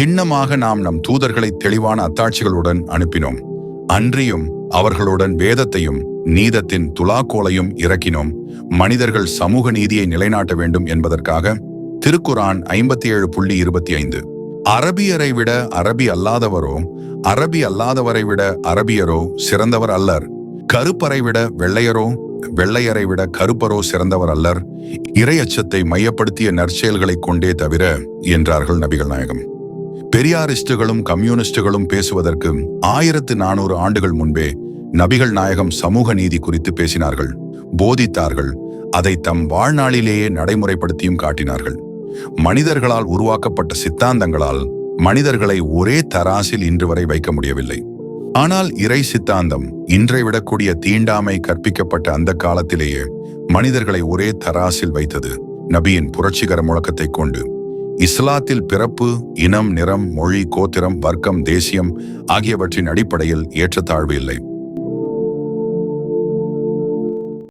திண்ணமாக நாம் நம் தூதர்களை தெளிவான அத்தாட்சிகளுடன் அனுப்பினோம். அன்றியும் அவர்களுடன் வேதத்தையும் நீதத்தின் துலாக்கோலையும் இறக்கினோம். மனிதர்கள் சமூக நீதியை நிலைநாட்ட வேண்டும் என்பதற்காக திருக்குரான் ஐம்பத்தி ஏழு புள்ளி இருபத்தி ஐந்து அரபியரை விட அரபி அல்லாதவரோ அரபி அல்லாதவரை விட அரபியரோ சிறந்தவர் அல்லர். கருப்பரை விட வெள்ளையரோ வெள்ளையரை விட கருப்பரோ சிறந்தவர் அல்லர். இரையச்சத்தை மையப்படுத்திய நற்செயல்களைக் கொண்டே தவிர என்றார்கள் நபிகள் நாயகம். பெரியாரிஸ்டுகளும் கம்யூனிஸ்டுகளும் பேசுவதற்கு ஆயிரத்து நானூறு ஆண்டுகள் முன்பே நபிகள் நாயகம் சமூக நீதி குறித்து பேசினார்கள் போதித்தார்கள் அதை தம் வாழ்நாளிலேயே நடைமுறைப்படுத்தியும் காட்டினார்கள். மனிதர்களால் உருவாக்கப்பட்ட சித்தாந்தங்களால் மனிதர்களை ஒரே தராசில் இன்று வரை வைக்க முடியவில்லை. ஆனால் இறை சித்தாந்தம் இன்றை விடக்கூடிய தீண்டாமை கற்பிக்கப்பட்ட அந்த காலத்திலேயே மனிதர்களை ஒரே தராசில் வைத்தது நபியின் புரட்சிகர முழக்கத்தைக் கொண்டு. இஸ்லாத்தில் பிறப்பு இனம் நிறம் மொழி கோத்திரம் வர்க்கம் தேசியம் ஆகியவற்றின் அடிப்படையில் ஏற்றத்தாழ்வு இல்லை.